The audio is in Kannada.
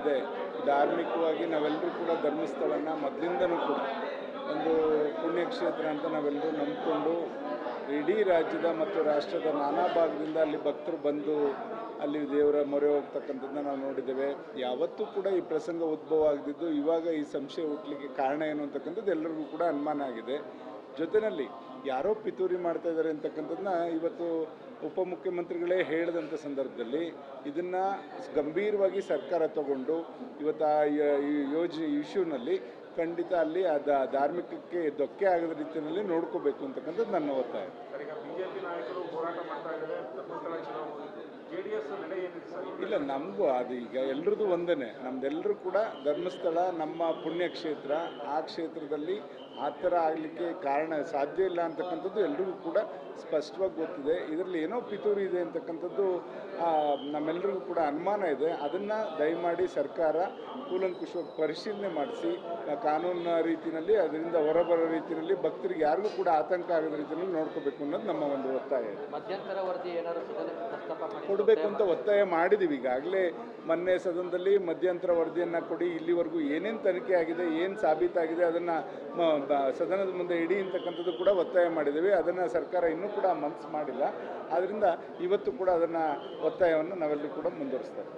ಅದೇ, ಧಾರ್ಮಿಕವಾಗಿ ನಾವೆಲ್ಲರೂ ಕೂಡ ಧರ್ಮಸ್ಥಳನ ಮೊದಲಿಂದನೂ ಕೂಡ ಒಂದು ಪುಣ್ಯಕ್ಷೇತ್ರ ಅಂತ ನಾವೆಲ್ಲರೂ ನಂಬಿಕೊಂಡು ಇಡೀ ರಾಜ್ಯದ ಮತ್ತು ರಾಷ್ಟ್ರದ ನಾನಾ ಭಾಗದಿಂದ ಅಲ್ಲಿ ಭಕ್ತರು ಬಂದು ಅಲ್ಲಿ ದೇವರ ಮೊರೆ ಹೋಗ್ತಕ್ಕಂಥದ್ದನ್ನ ನಾವು ನೋಡಿದ್ದೇವೆ. ಯಾವತ್ತೂ ಕೂಡ ಈ ಪ್ರಸಂಗ ಉದ್ಭವ ಆಗದಿದ್ದು ಇವಾಗ ಈ ಸಂಶಯ ಹುಟ್ಟಲಿಕ್ಕೆ ಕಾರಣ ಏನು ಅಂತಕ್ಕಂಥದ್ದು ಎಲ್ಲರಿಗೂ ಕೂಡ ಅನುಮಾನ ಆಗಿದೆ. ಜೊತೆಯಲ್ಲಿ ಯಾರೋ ಪಿತೂರಿ ಮಾಡ್ತಾ ಇದ್ದಾರೆ ಅಂತಕ್ಕಂಥದ್ದನ್ನ ಇವತ್ತು ಉಪಮುಖ್ಯಮಂತ್ರಿಗಳೇ ಹೇಳಿದಂಥ ಸಂದರ್ಭದಲ್ಲಿ ಇದನ್ನು ಗಂಭೀರವಾಗಿ ಸರ್ಕಾರ ತಗೊಂಡು ಇವತ್ತು ಆ ಯ- ಈ ಯೋಜನೆ ಇಶ್ಯೂನಲ್ಲಿ ಖಂಡಿತ ಅಲ್ಲಿ ಆ ಧಾರ್ಮಿಕಕ್ಕೆ ಧಕ್ಕೆ ಆಗದ ರೀತಿಯಲ್ಲಿ ನೋಡ್ಕೋಬೇಕು ಅಂತಕ್ಕಂಥದ್ದು ನನ್ನ ಒತ್ತಾಯ. ಇಲ್ಲ, ನಮಗೂ ಅದು ಈಗ ಎಲ್ರದ್ದು ಒಂದೇ ನಮ್ದೆಲ್ಲರೂ ಕೂಡ ಧರ್ಮಸ್ಥಳ, ನಮ್ಮ ಪುಣ್ಯಕ್ಷೇತ್ರ, ಆ ಕ್ಷೇತ್ರದಲ್ಲಿ ಆ ಥರ ಆಗಲಿಕ್ಕೆ ಕಾರಣ ಸಾಧ್ಯ ಇಲ್ಲ ಅಂತಕ್ಕಂಥದ್ದು ಎಲ್ರಿಗೂ ಕೂಡ ಸ್ಪಷ್ಟವಾಗಿ ಗೊತ್ತಿದೆ. ಇದರಲ್ಲಿ ಏನೋ ಪಿತೂರಿ ಇದೆ ಅಂತಕ್ಕಂಥದ್ದು ನಮ್ಮೆಲ್ಲರಿಗೂ ಕೂಡ ಅನುಮಾನ ಇದೆ. ಅದನ್ನು ದಯಮಾಡಿ ಸರ್ಕಾರ ಕೂಲಂಕುಷವಾಗಿ ಪರಿಶೀಲನೆ ಮಾಡಿಸಿ ಕಾನೂನಿನ ರೀತಿಯಲ್ಲಿ, ಅದರಿಂದ ಹೊರಬರೋ ರೀತಿಯಲ್ಲಿ ಭಕ್ತರಿಗೆ ಯಾರಿಗೂ ಕೂಡ ಆತಂಕ ಆಗದ ರೀತಿಯಲ್ಲಿ ನೋಡ್ಕೋಬೇಕು ಅನ್ನೋದು ನಮ್ಮ ಒಂದು ಒತ್ತಾಯ. ಇದೆ ಕೊಡಬೇಕು ಅಂತ ಒತ್ತಾಯ ಮಾಡಿದ್ದೀವಿ ಈಗಾಗಲೇ ಮೊನ್ನೆ ಸದನದಲ್ಲಿ ಮಧ್ಯಂತರ ವರದಿಯನ್ನು ಕೊಡಿ ಇಲ್ಲಿವರೆಗೂ ಏನೇನು ತನಿಖೆ ಆಗಿದೆ ಏನು ಸಾಬೀತಾಗಿದೆ ಅದನ್ನು ಸದನದ ಮುಂದೆ ಇಡಿ ಅಂತಕ್ಕಂಥದ್ದು ಕೂಡ ಒತ್ತಾಯ ಮಾಡಿದ್ದೀವಿ ಅದನ್ನು ಸರ್ಕಾರ ಇನ್ನೂ ಕೂಡ ಮನಸ್ಸು ಮಾಡಿಲ್ಲ. ಆದ್ದರಿಂದ ಇವತ್ತು ಕೂಡ ಅದನ್ನು ಒತ್ತಾಯವನ್ನು ನಾವೆಲ್ಲರೂ ಕೂಡ ಮುಂದುವರಿಸ್ತಾರೆ